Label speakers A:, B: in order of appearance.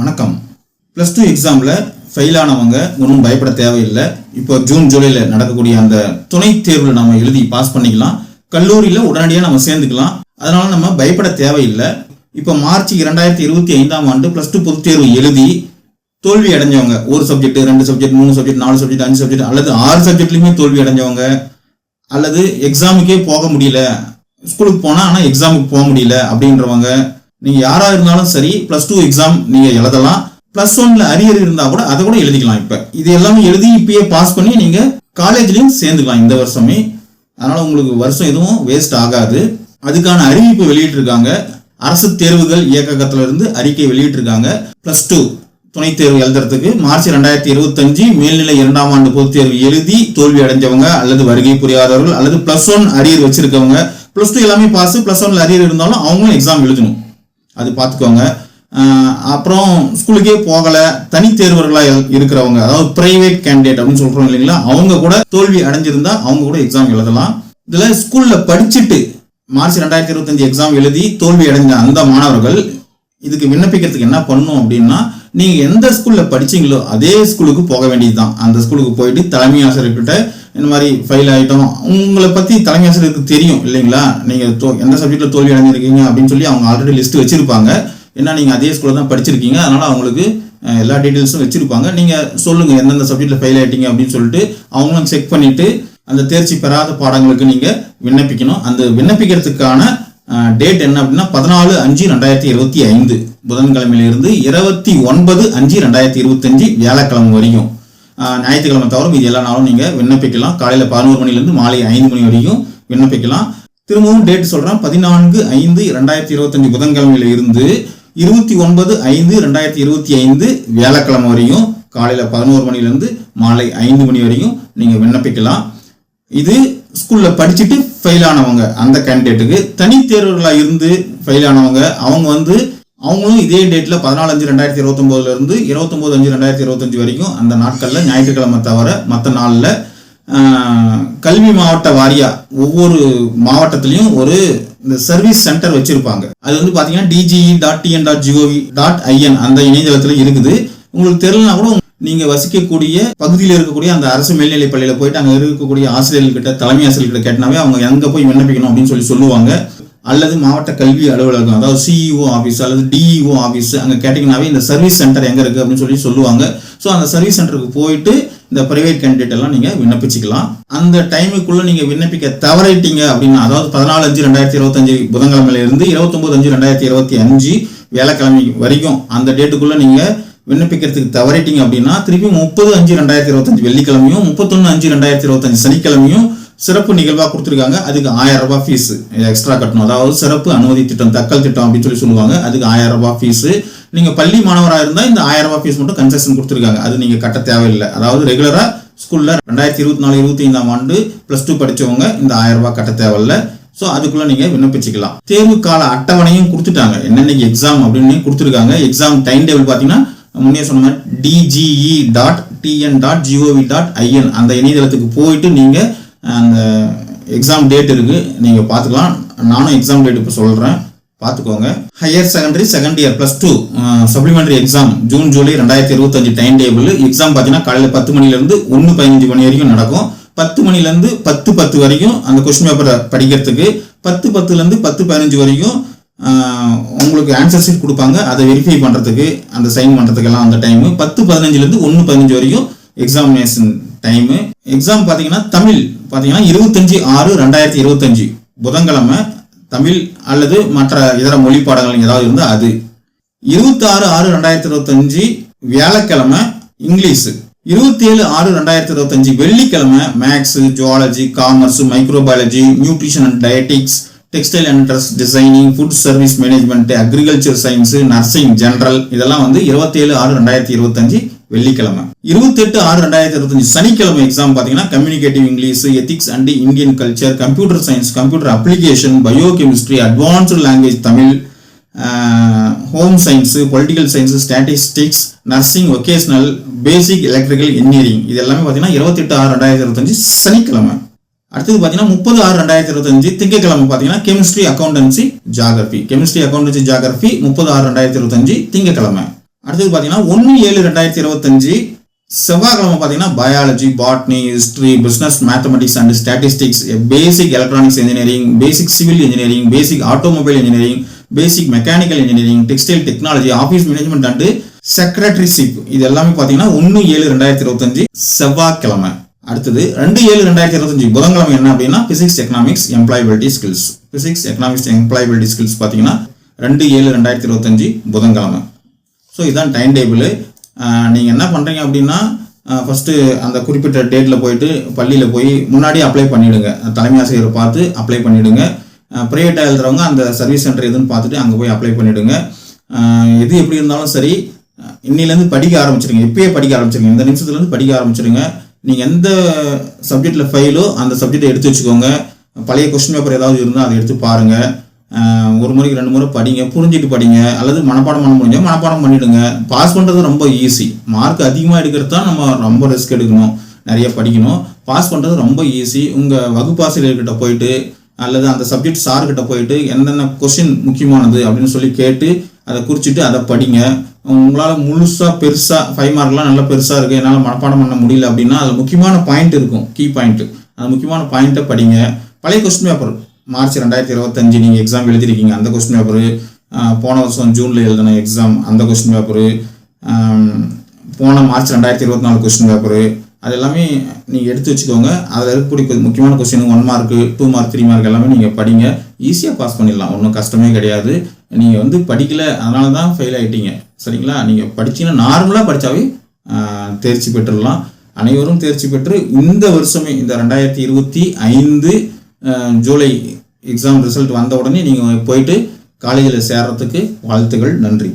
A: வணக்கம். Plus two எக்ஸாமில் fail ஆனவங்க ஒன்றும் பயப்பட தேவையில்லை. இப்போ ஜூன் ஜூலையில் நடக்கக்கூடிய அந்த துணைத் தேர்வில் நம்ம எழுதி பாஸ் பண்ணிக்கலாம். கல்லூரியில் உடனடியாக நம்ம சேர்ந்துக்கலாம். அதனால நம்ம பயப்பட தேவையில்லை. இப்போ மார்ச் இரண்டாயிரத்தி இருபத்தி ஐந்தாம் ஆண்டு ப்ளஸ் டூ பொதுத் தேர்வு எழுதி தோல்வி அடைஞ்சவங்க ஒரு சப்ஜெக்ட் ரெண்டு சப்ஜெக்ட் மூணு சப்ஜெக்ட் நாலு சப்ஜெக்ட் அஞ்சு சப்ஜெக்ட் அல்லது ஆறு சப்ஜெக்ட்லையுமே தோல்வி அடைஞ்சவங்க அல்லது எக்ஸாமுக்கே போக முடியல. ஸ்கூலுக்கு போனால் ஆனால் எக்ஸாமுக்கு போக முடியல அப்படின்றவங்க நீங்கள் யாராக இருந்தாலும் சரி ப்ளஸ் டூ எக்ஸாம் நீங்கள் எழுதலாம். ப்ளஸ் ஒன்ல அரியர் இருந்தால் கூட அதை கூட எழுதிக்கலாம் இப்போ. இது எல்லாமே எழுதி இப்பயே பாஸ் பண்ணி நீங்கள் காலேஜ்லையும் சேர்ந்துக்கலாம் இந்த வருஷமே. அதனால் உங்களுக்கு வருஷம் எதுவும் வேஸ்ட் ஆகாது. அதுக்கான அறிவிப்பு வெளியிட்டிருக்காங்க. அரசு தேர்வுகள் இயக்ககத்திலிருந்து அறிக்கை வெளியிட்டிருக்காங்க. ப்ளஸ் டூ துணைத் தேர்வு எழுதுறதுக்கு மார்ச் ரெண்டாயிரத்தி இருபத்தஞ்சு மேல்நிலை இரண்டாம் ஆண்டு பொதுத் தேர்வு எழுதி தோல்வி அடைஞ்சவங்க அல்லது வருகை புரியாதவர்கள் அல்லது ப்ளஸ் ஒன் அரியர் வச்சிருக்கவங்க. பிளஸ் டூ எல்லாமே பாஸ் ப்ளஸ் ஒன்ல அரியர் இருந்தாலும் அவங்களும் எக்ஸாம் எழுதணும். அது பார்த்துக்கோங்க. அப்புறம் ஸ்கூலுக்கே போகலை. தனித்தேர்வர்களாக இருக்கிறவங்க அதாவது பிரைவேட் கேண்டிடேட் அப்படின்னு சொல்கிறோம் இல்லைங்களா? அவங்க கூட தோல்வி அடைஞ்சிருந்தா அவங்க கூட எக்ஸாம் எழுதலாம். இதில் ஸ்கூலில் படிச்சுட்டு மார்ச் ரெண்டாயிரத்தி இருபத்தஞ்சு எக்ஸாம் எழுதி தோல்வி அடைஞ்ச அந்த மாணவர்கள் இதுக்கு விண்ணப்பிக்கிறதுக்கு என்ன பண்ணணும் அப்படின்னா நீங்கள் எந்த ஸ்கூலில் படிச்சீங்களோ அதே ஸ்கூலுக்கு போக வேண்டியது தான் அந்த ஸ்கூலுக்கு போயிட்டு தலைமை ஆசிரியர்கிட்ட இந்த மாதிரி ஃபைல் ஆகிட்டோம் உங்களை பற்றி தலைமை ஆசிரியருக்கு தெரியும் இல்லைங்களா? நீங்கள் தோ- எந்த சப்ஜெக்டில் தோல்வி அடைஞ்சிருக்கீங்க அப்படின்னு சொல்லி அவங்க ஆல்ரெடி லிஸ்ட் வச்சுருப்பாங்க. ஏன்னா நீங்கள் அதே ஸ்கூலில் தான் படிச்சிருக்கீங்க. அதனால் அவங்களுக்கு எல்லா டீட்டெயில்ஸும் வச்சுருப்பாங்க. நீங்கள் சொல்லுங்கள் எந்தெந்த சப்ஜெக்டில் ஃபெயில் ஆகிட்டீங்க அப்படின்னு சொல்லிட்டு அவங்களும் செக் பண்ணிவிட்டு அந்த தேர்ச்சி பெறாத பாடங்களுக்கு நீங்கள் விண்ணப்பிக்கணும். அந்த விண்ணப்பிக்கிறதுக்கான டேட் என்ன அப்படின்னா பதினாலு அஞ்சு ரெண்டாயிரத்தி இருபத்தி ஐந்து. புதன்கிழமையிலிருந்து இருபத்தி ஒன்பது அஞ்சு ரெண்டாயிரத்தி இருபத்தஞ்சு வியாழக்கிழமை வரைக்கும் ஞாயிற்றுக்கிழமை தவிர இது எல்லா நாளும் நீங்கள் விண்ணப்பிக்கலாம். காலையில் பதினோரு மணிலேருந்து மாலை ஐந்து மணி வரைக்கும் விண்ணப்பிக்கலாம். திரும்பவும் டேட் சொல்கிறேன் பதினான்கு ஐந்து ரெண்டாயிரத்தி இருபத்தஞ்சு புதன்கிழமையில இருந்து இருபத்தி ஒன்பது ஐந்து ரெண்டாயிரத்தி இருபத்தி ஐந்து வியாழக்கிழமை வரையும் காலையில் பதினோரு மணிலேருந்து மாலை ஐந்து மணி வரையும் நீங்கள் விண்ணப்பிக்கலாம். இது ஸ்கூலில் படிச்சுட்டு ஃபெயில் ஆனவங்க அந்த கேண்டிடேட்டுக்கு தனி இருந்து ஃபெயில் ஆனவங்க அவங்க வந்து அவங்களும் இதே டேட்டில் பதினாலஞ்சு ரெண்டாயிரத்தி இருபத்தொம்போதுலேருந்து இருபத்தொம்போது அஞ்சு ரெண்டாயிரத்தி இருபத்தஞ்சு வரைக்கும் அந்த நாட்களில் ஞாயிற்றுக்கிழமை தவிர மற்ற நாளில் கல்வி மாவட்ட வாரியா ஒவ்வொரு மாவட்டத்திலையும் ஒரு இந்த சர்வீஸ் சென்டர் வச்சுருப்பாங்க. அது வந்து பார்த்தீங்கன்னா DGE dot TN dot GOV dot IN அந்த இணையதளத்தில் இருக்குது. உங்களுக்கு தெரியலனா கூட நீங்கள் வசிக்கக்கூடிய பகுதியில் இருக்கக்கூடிய அந்த அரசு மேல்நிலைப் பள்ளியில் போயிட்டு அங்கே இருக்கக்கூடிய ஆசிரியர்கள்கிட்ட தலைமை ஆசிரியர்கிட்ட கேட்டனாவே அவங்க எங்கே போய் விண்ணப்பிக்கணும் அப்படின்னு சொல்லி சொல்லுவாங்க. அல்லது மாவட்ட கல்வி அலுவலகம் அதாவது சிஇஓ ஆஃபீஸ் அல்லது டிஇஓ ஆஃபீஸ் அங்கே கேட்டிங்கனாவே இந்த சர்வீஸ் சென்டர் எங்கே இருக்குது அப்படின்னு சொல்லி சொல்லுவாங்க. ஸோ அந்த சர்வீஸ் சென்டருக்கு போயிட்டு இந்த ப்ரைவேட் கேண்டிடேட் எல்லாம் நீங்கள் விண்ணப்பிச்சிக்கலாம். அந்த டைமுக்குள்ளே நீங்கள் விண்ணப்பிக்க தவறிட்டீங்க அப்படின்னா அதாவது பதினாலு அஞ்சு ரெண்டாயிரத்தி இருபத்தஞ்சு புதன்கிழமையிலிருந்து இருபத்தொம்போது அஞ்சு ரெண்டாயிரத்தி இருபத்தி அஞ்சு வேலைக்கிழமை வரைக்கும் அந்த டேட்டுக்குள்ளே நீங்கள் விண்ணப்பிக்கிறதுக்கு தவறிட்டீங்க அப்படின்னா திருப்பி முப்பது அஞ்சு ரெண்டாயிரத்தி இருபத்தஞ்சு வெள்ளிக்கிழமையும் முப்பத்தொன்று அஞ்சு ரெண்டாயிரத்தி இருபத்தஞ்சு சனிக்கிழமையும் சிறப்பு நிகழ்வாக கொடுத்துருக்காங்க. அதுக்கு ஆயிரம் ரூபாய் ஃபீஸ் எக்ஸ்ட்ரா கட்டணும். அதாவது சிறப்பு அனுமதி திட்டம் தக்கல் திட்டம் அப்படின்னு சொல்லி சொல்லுவாங்க. அதுக்கு ஆயிரம் ரூபாய் ஃபீஸு நீங்கள் பள்ளி மாணவராக இருந்தால் இந்த ஆயிரம் ரூபாய் ஃபீஸ் மட்டும் கன்செஷன் கொடுத்துருக்காங்க. அது நீங்கள் கட்ட தேவையில்லை. அதாவது ரெகுலராக ஸ்கூலில் ரெண்டாயிரத்தி இருபத்தி நாலு இருபத்தி ஐந்தாம் ஆண்டு ப்ளஸ் டூ படிச்சவங்க இந்த ஆயிரம் ரூபாய் கட்ட தேவையில்லை. ஸோ அதுக்குள்ளே நீங்கள் விண்ணப்பிச்சுக்கலாம். தேர்வு கால அட்டவணையும் கொடுத்துட்டாங்க. என்னென்னைக்கு எக்ஸாம் அப்படின்னு கொடுத்துருக்காங்க. எக்ஸாம் டைம் டேபிள் பார்த்தீங்கன்னா முன்னே சொன்ன மாதிரி DGE dot TN dot GOV dot IN அந்த இணையதளத்துக்கு போயிட்டு நீங்கள் அந்த எக்ஸாம் uh, டேட் இருக்குது நீங்கள் பார்த்துக்கலாம் நானும் எக்ஸாம் டேட் இப்போ சொல்கிறேன் பார்த்துக்கோங்க higher secondary second year plus two supplementary exam June July ரெண்டாயிரத்தி இருபத்தஞ்சு டைம் டேபிள் எக்ஸாம் பார்த்தீங்கன்னா காலையில் பத்து மணிலேருந்து ஒன்று பதினஞ்சு மணி வரைக்கும் நடக்கும். பத்து மணிலேருந்து பத்து பத்து வரைக்கும் அந்த கொஸ்டின் பேப்பரை படிக்கிறதுக்கு பத்து பத்துலேருந்து பத்து பதினஞ்சு வரைக்கும் uh, உங்களுக்கு ஆன்சர் ஷீட் கொடுப்பாங்க. அதை வெரிஃபை பண்ணுறதுக்கு அந்த சைன் பண்ணுறதுக்கெல்லாம் அந்த டைமு பத்து பதினஞ்சுலேருந்து ஒன்று பதினஞ்சு வரைக்கும் எக்ஸாமினேஷன் டைமு எக்ஸாம் பார்த்தீங்கன்னா தமிழ். பார்த்தீங்கன்னா இருபத்தஞ்சு ஆறு ரெண்டாயிரத்தி இருபத்தஞ்சு. புதன்கிழமை தமிழ் அல்லது மற்ற இதர மொழி பாடங்கள் ஏதாவது இருந்தால் அது. இருபத்தி ஆறு ஆறு ரெண்டாயிரத்தி இருபத்தஞ்சு வியாழக்கிழமை இங்கிலீஷு. இருபத்தி ஏழு ஆறு ரெண்டாயிரத்தி இருபத்தஞ்சு வெள்ளிக்கிழமை maths zoology commerce microbiology nutrition and dietetics textile and dress designing food service management agriculture science nursing general இதெல்லாம் வந்து இருபத்தேழு ஆறு ரெண்டாயிரத்தி இருபத்தஞ்சு வெள்ளிக்கிழமை. இருபத்தெட்டு ஆறு ரெண்டாயிரத்தி இருபத்தஞ்சு சனிக்கிழமை எக்ஸாம் பார்த்தீங்கன்னா communicative English ethics and Indian culture computer science computer application biochemistry advanced language Tamil home science political science statistics nursing vocational basic electrical engineering இது எல்லாமே பார்த்தீங்கன்னா இருபத்தெட்டு ஆறு ரெண்டாயிரத்தி இருபத்தஞ்சு சனிக்கிழமை. அடுத்தது பார்த்தீங்கன்னா முப்பது ஆறு ரெண்டாயிரத்தி இருபத்தஞ்சு திங்கக்கிழமை பார்த்தீங்கன்னா chemistry accountancy geography chemistry accountancy geography முப்பது ஆறு ரெண்டாயிரத்தி இருபத்தஞ்சு திங்கக்கிழமை. அடுத்தது பார்த்தீங்கன்னா ஒன்று ஏழு ரெண்டாயிரத்தி இருபத்தஞ்சு செவ்வாய்க்கிழமை பார்த்தீங்கன்னா biology botany history business mathematics and statistics basic electronics engineering basic civil engineering basic automobile engineering basic mechanical engineering textile technology office management and secretaryship இது எல்லாமே பார்த்தீங்கன்னா ஒன்று ஏழு ரெண்டாயிரத்தி இருபத்தஞ்சு செவ்வாய்க்கிழமை. அடுத்தது ரெண்டு ஏழு ரெண்டாயிரத்தி இருபத்தஞ்சு புதன்கிழமை என்ன அப்படின்னா physics economics employability skills physics economics employability skills பார்த்தீங்கன்னா ரெண்டு ஏழு ரெண்டாயிரத்தி இருபத்தஞ்சு புதன்கிழமை. ஸோ இதுதான் டைம் டேபிள் நீங்கள் என்ன பண்ணுறீங்க அப்படின்னா ஃபஸ்ட்டு அந்த குறிப்பிட்ட டேட்டில் போயிட்டு பள்ளியில் போய் முன்னாடியே அப்ளை பண்ணிவிடுங்க தலைமை ஆசிரியரை பார்த்து அப்ளை பண்ணிவிடுங்க ப்ரைவேட்டாக எழுதுறவங்க அந்த சர்வீஸ் சென்டர் எதுன்னு பார்த்துட்டு அங்கே போய் அப்ளை பண்ணிவிடுங்க எது எப்படி இருந்தாலும் சரி இன்னிலேருந்து படிக்க ஆரம்பிச்சிருங்க இப்பயே படிக்க ஆரம்பிச்சிருங்க இந்த நிமிஷத்துலேருந்து படிக்க ஆரம்பிச்சிருங்க நீங்கள் எந்த சப்ஜெக்டில் ஃபெயிலோ அந்த சப்ஜெக்டை எடுத்து வச்சுக்கோங்க. பழைய கொஸ்டின் பேப்பர் ஏதாவது இருந்தால் அதை எடுத்து பாருங்கள் ஒரு முறைக்கு ரெண்டு முறை படிங்க புரிஞ்சுட்டு படிங்க அல்லது மனப்பாடம் பண்ண முடிஞ்சால் மனப்பாடம் பண்ணிவிடுங்க பாஸ் பண்ணுறது ரொம்ப ஈஸி மார்க் அதிகமாக எடுக்கிறது தான் நம்ம ரொம்ப ரிஸ்க் எடுக்கணும். நிறைய படிக்கணும். பாஸ் பண்ணுறது ரொம்ப ஈஸி உங்கள் வகுப்பாசிரியர்கிட்ட போயிட்டு அல்லது அந்த சப்ஜெக்ட் சார்கிட்ட போயிட்டு என்னென்ன கொஷின் முக்கியமானது அப்படின்னு சொல்லி கேட்டு அதை குறிச்சிட்டு அதை படிங்க. உங்களால் முழுசாக பெருசாக ஃபைவ் மார்க்லாம் நல்லா பெருசாக இருக்குது என்னால் மனப்பாடம் பண்ண முடியல அப்படின்னா அது முக்கியமான பாயிண்ட் இருக்கும். கீ பாயிண்ட்டு அந்த முக்கியமான பாயிண்ட்டை படிங்க. பழைய கொஸ்டின் பேப்பர் மார்ச் ரெண்டாயிரத்தி இருபத்தஞ்சு நீங்கள் எக்ஸாம் எழுதிருக்கீங்க. அந்த கொஸ்டின் பேப்பரு போன வருஷம் ஜூனில் எழுதின எக்ஸாம் அந்த கொஸ்டின் பேப்பரு போன மார்ச் ரெண்டாயிரத்தி இருபத்தி நாலு கொஸ்டின் பேப்பரு அது எல்லாமே நீங்கள் எடுத்து வச்சுக்கோங்க. அதில் இருக்கக்கூடிய முக்கியமான question one mark two mark three mark எல்லாமே நீங்கள் படிங்க. ஈஸியாக பாஸ் பண்ணிடலாம். ஒன்றும் கஷ்டமே கிடையாது. நீங்கள் வந்து படிக்கல அதனால தான் ஃபெயில் ஆகிட்டீங்க சரிங்களா? நீங்கள் படிச்சீங்கன்னா நார்மலாக படித்தாவே தேர்ச்சி பெற்றுடலாம். அனைவரும் தேர்ச்சி பெற்று இந்த வருஷமே இந்த ரெண்டாயிரத்தி இருபத்தி ஐந்து ஜூலை எக்ஸாம் ரிசல்ட் வந்த உடனே நீங்கள் போயிட்டு காலேஜில் சேர்றதுக்கு வாழ்த்துகள் நன்றி.